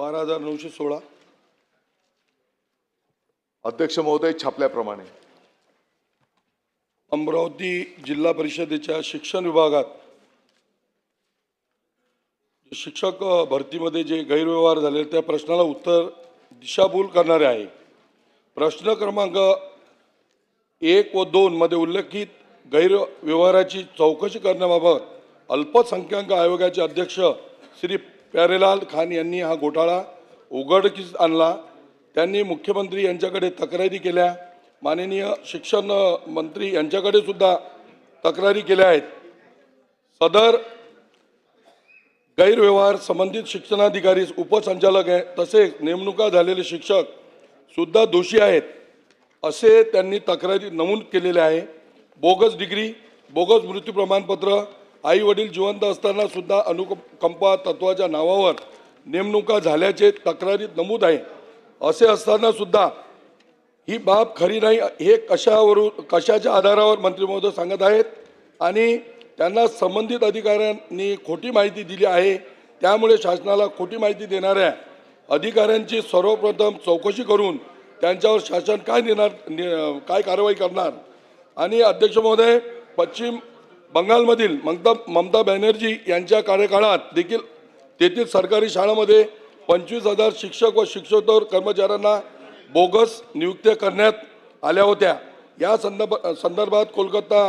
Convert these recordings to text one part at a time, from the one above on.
बारा हजार नऊशे सोळा. अध्यक्ष महोदय छापल्याप्रमाणे. अमरावती जिल्हा परिषदेच्या शिक्षण विभागात शिक्षक भरतीमध्ये जे गैरव्यवहार झाले त्या प्रश्नाला उत्तर दिशाभूल करणारे आहे. प्रश्न क्रमांक एक व दोन मध्ये उल्लेखित गैरव्यवहाराची चौकशी करण्याबाबत अल्पसंख्याक आयोगाचे अध्यक्ष श्री प्यारेलाल खान यांनी हा घोटाळा उघडकीस आणला. त्यांनी मुख्यमंत्री यांच्याकडे तक्रारी केल्या. माननीय शिक्षण मंत्री यांच्याकडे सुद्धा तक्रारी केल्या आहेत. सदर गैरव्यवहार संबंधित शिक्षणाधिकारी उपसंचालक आहे तसेच नेमणुका झालेले शिक्षक सुद्धा दोषी आहेत. असे त्यांनी तक्रारी नमूद केलेले आहे. बोगस डिग्री बोगस मृत्यू प्रमाणपत्र आई वडील जिवंत असताना सुद्धा अनुकंपा तत्वाच्या नावावर नेमणुका झाल्याचे तक्रारीत नमूद आहे. असे असताना सुद्धा ही बाब खरी नाही हे कशावरून कशाच्या आधारावर मंत्री महोदय सांगत आहेत आणि त्यांना संबंधित अधिकाऱ्यांनी खोटी माहिती दिली आहे त्यामुळे शासनाला खोटी माहिती देणाऱ्या अधिकाऱ्यांची सर्वप्रथम चौकशी करून त्यांच्यावर शासन काय देणार नि- काय कारवाई करणार? आणि अध्यक्ष महोदय पश्चिम बंगालमधील ममता ममता बॅनर्जी यांच्या कार्यकाळात देखील तेथील सरकारी शाळांमध्ये पंचवीस हजार शिक्षक व शिक्षकोत्तर कर्मचाऱ्यांना बोगस नियुक्त्या करण्यात आल्या होत्या. या संदर्भ संदर्भात कोलकाता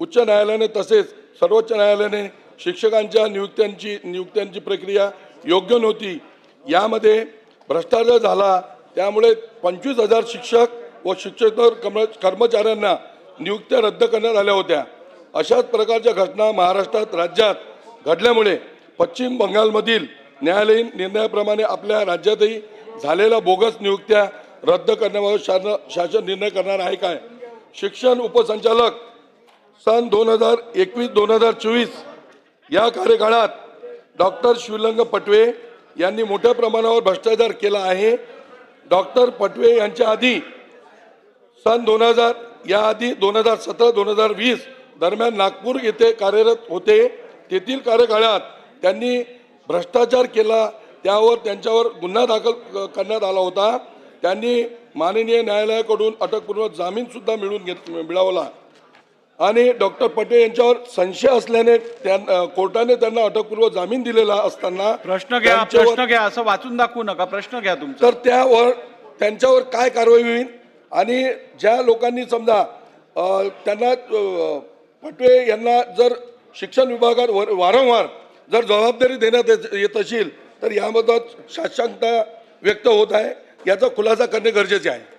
उच्च न्यायालयाने तसेच सर्वोच्च न्यायालयाने शिक्षकांच्या नियुक्त्यांची नियुक्त्यांची प्रक्रिया योग्य नव्हती. यामध्ये भ्रष्टाचार झाला. त्यामुळे पंचवीस हजार शिक्षक व शिक्षकोत्तर कर्म कर्मचाऱ्यांना नियुक्त्या रद्द करण्यात आल्या होत्या. अशाच प्रकारच्या घटना महाराष्ट्रात राज्यात घडल्यामुळे पश्चिम बंगालमधील न्यायालयीन निर्णयाप्रमाणे आपल्या राज्यातही झालेल्या बोगस नियुक्त्या रद्द करण्याबाबत शासन शासन निर्णय करणार आहे काय? शिक्षण उपसंचालक सन दोन हजार एकवीस दोन हजार चोवीस या कार्यकाळात डॉक्टर शिवलिंग पटवे यांनी मोठ्या प्रमाणावर भ्रष्टाचार केला आहे. डॉक्टर पटवे यांच्या आधी सन दोन हजार याआधी दोन हजार सतरा दोन हजार वीस दरम्यान नागपूर येथे कार्यरत होते. तेथील कार्यकाळात त्यांनी भ्रष्टाचार केला. त्यावर त्यांच्यावर गुन्हा दाखल करण्यात आला होता. त्यांनी माननीय न्यायालयाकडून अटकपूर्व जामीन सुद्धा मिळून घेत मिळवला. आणि डॉक्टर पटेल यांच्यावर संशय असल्याने त्यां कोर्टाने त्यांना अटकपूर्व जामीन दिलेला असताना प्रश्न घ्या प्रश्न घ्या असं वाचून दाखवू नका. प्रश्न घ्या तुमचा. तर त्यावर त्यांच्यावर काय कारवाई होईल? आणि ज्या लोकांनी समजा त्यांना पटवे यांना जर शिक्षण विभागात वर- वारंवार जर जबाबदारी देण्यात येत- येत असेल तर याबाबत साशंकता व्यक्त होत आहे. याचा खुलासा करणे गरजेचे आहे.